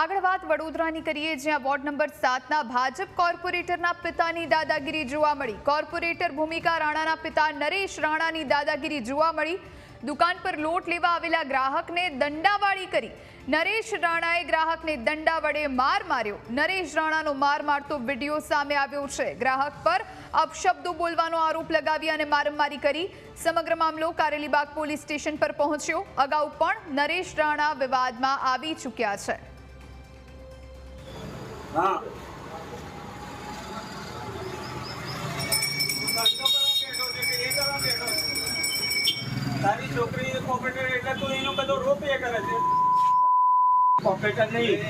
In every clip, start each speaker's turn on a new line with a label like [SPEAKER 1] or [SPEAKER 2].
[SPEAKER 1] આગળ વાત વડોદરાની કરીએ, જ્યાં વોર્ડ નંબર સાતના ભાજપ કોર્પોરેટરના પિતાની દાદાગીરી જોવા મળી. કોર્પોરેટર ભૂમિકા રાણાના પિતા નરેશ રાણાની દાદાગીરી જોવા મળી. દુકાન પર લોટ લેવા આવેલા ગ્રાહકને દંડાવાળી કરી. નરેશ રાણાએ ગ્રાહકને દંડા વડે માર માર્યો. નરેશ રાણાનો માર મારતો વીડિયો સામે આવ્યો છે. ગ્રાહક પર અપશબ્દો બોલવાનો આરોપ લગાવી અને મારમારી કરી. સમગ્ર મામલો કારેલીબાગ પોલીસ સ્ટેશન પર પહોંચ્યો. અગાઉ પણ નરેશ રાણા વિવાદમાં આવી ચૂક્યા છે.
[SPEAKER 2] હા. તારી છોકરી કોમ્પ્યુટર એટલે તું એનો બધો રોપ એ કરે છે. કોમ્પ્યુટર નહીં.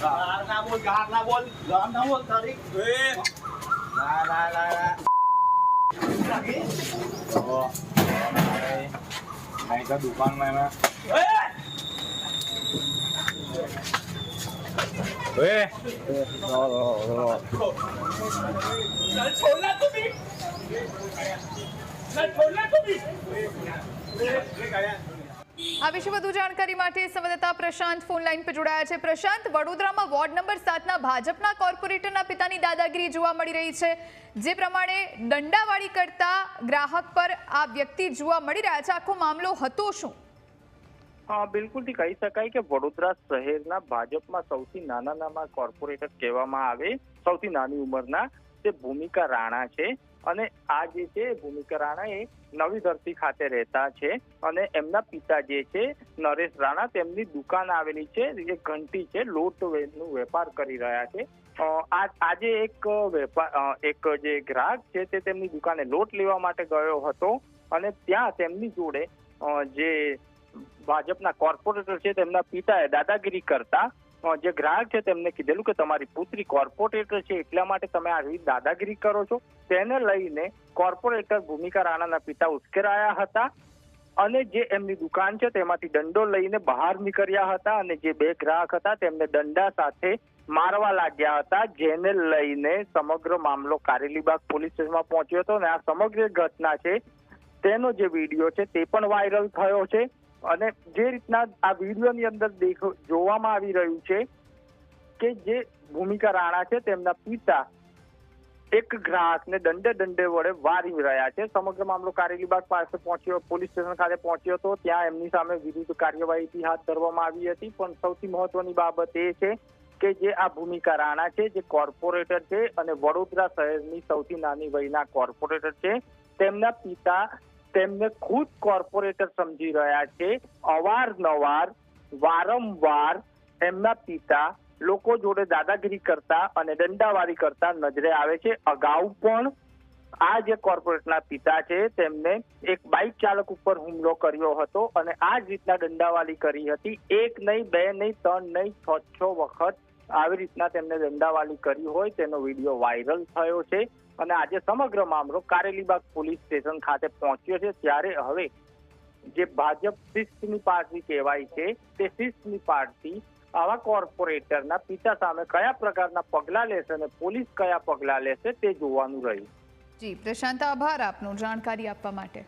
[SPEAKER 2] ગાર ના બોલ ગાર ના બોલ. ગાર ના બોલ તારી. એ. લા લા લા લા.
[SPEAKER 3] નહીં તો દુકાનમાં એમાં.
[SPEAKER 2] 왜? 나와 나와 나와. 날 졸라꾸비.
[SPEAKER 1] 날 આ વિશે વધુ જાણકારી માટે સંવાદદાતા પ્રશાંત ફોનલાઈન પર જોડાયા છે પ્રશાંત વડોદરામાં વોર્ડ નંબર સાતના ભાજપના કોર્પોરેટરના પિતાની દાદાગીરી જોવા મળી રહી છે જે પ્રમાણે દંડાવાળી કરતા ગ્રાહક પર આ વ્યક્તિ જોવા મળી રહ્યા છે આખો મામલો હતો શું
[SPEAKER 4] હા બિલકુલથી કહી શકાય કે વડોદરા શહેરના ભાજપમાં સૌથી નાના નાના કોર્પોરેટર કહેવામાં આવે, સૌથી નાની ઉંમરના તે ભૂમિકા રાણા છે અને આ જે છે, ભૂમિકા રાણા એ નવી ધરતી ખાતે રહેતા છે અને એમના પિતા જે છે, નરેશ રાણા, તેમની દુકાન આવેલી છે, જે ઘંટી છે, લોટનું વેપાર કરી રહ્યા છે. આજે એક વેપાર એક જે ગ્રાહક છે તે તેમની દુકાને લોટ લેવા માટે ગયો હતો અને ત્યાં તેમની જોડે જે ભાજપના કોર્પોરેટર છે, તેમના પિતાએ દાદાગીરી કરતા જે ગ્રાહક છે, તેમને કીધેલું કે તમારી પુત્રી કોર્પોરેટર છે, એટલા માટે તમે આવી દાદાગીરી કરો છો. તેને લઈને કોર્પોરેટર ભૂમિકા રાણાના પિતા ઉશ્કેરાયા હતા અને જે એમની દુકાન છે, તેમાંથી દંડો લઈને બહાર નીકળ્યા હતા અને જે બે ગ્રાહક હતા, તેમને દંડા સાથે મારવા લાગ્યા હતા, જેને લઈને સમગ્ર મામલો કારેલીબાગ પોલીસ સ્ટેશનમાં પહોંચ્યો હતો અને આ સમગ્ર ઘટના છે, તેનો જે વીડિયો છે, તે પણ વાયરલ થયો છે. અને જે રીતના આ વિડીયોની અંદર દેખો, જોવામાં આવી રહ્યું છે કે જે ભૂમિકા રાણા છે તેમના પિતા એક ગ્રાહકને દંડે દંડે વડે વારી રહ્યા છે. સમગ્ર મામલો કારેલીબાગ પાસે પહોંચ્યો, પોલીસ સ્ટેશન ખાતે પહોંચ્યો હતો. ત્યાં એમની સામે વિરુદ્ધ કાર્યવાહી હાથ ધરવામાં આવી હતી. પણ સૌથી મહત્વની બાબત એ છે કે જે આ ભૂમિકા રાણા છે, જે કોર્પોરેટર છે અને વડોદરા શહેરની સૌથી નાની વયના કોર્પોરેટર છે, તેમના પિતા તેમને ખુદ કોર્પોરેટર સમજી રહ્યા છે. અવારનવાર, વારંવાર એમના પિતા લોકો જોડે દાદાગીરી કરતા અને દંડાવારી કરતા નજરે આવે છે. અગાઉ પણ આ જે કોર્પોરેટના પિતા છે, તેમને એક બાઇક ચાલક ઉપર હુમલો કર્યો હતો અને આ જ રીતના દંડાવાલી કરી હતી. એક નહીં, બે નહીં, ત્રણ નહીં, છ છ વખત આવી રીતના તેમને દંડાવાલી કરી હોય, તેનો વીડિયો વાયરલ થયો છે. અને આજે સમગ્ર મામલો કારેલીબાગ પોલીસ સ્ટેશન ખાતે પહોંચ્યો છે. ત્યારે હવે જે ભાજપ શિસ્તની પાર્ટી કહેવાય છે, તે શિસ્તની પાર્ટી આવા કોર્પોરેટરના પિતા સામે કયા પ્રકારના પગલાં લેશે અને પોલીસ કયા પગલાં લેશે તે જોવાનું રહ્યું.
[SPEAKER 1] જી, પ્રશાંત, આભાર આપનો જાણકારી આપવા માટે.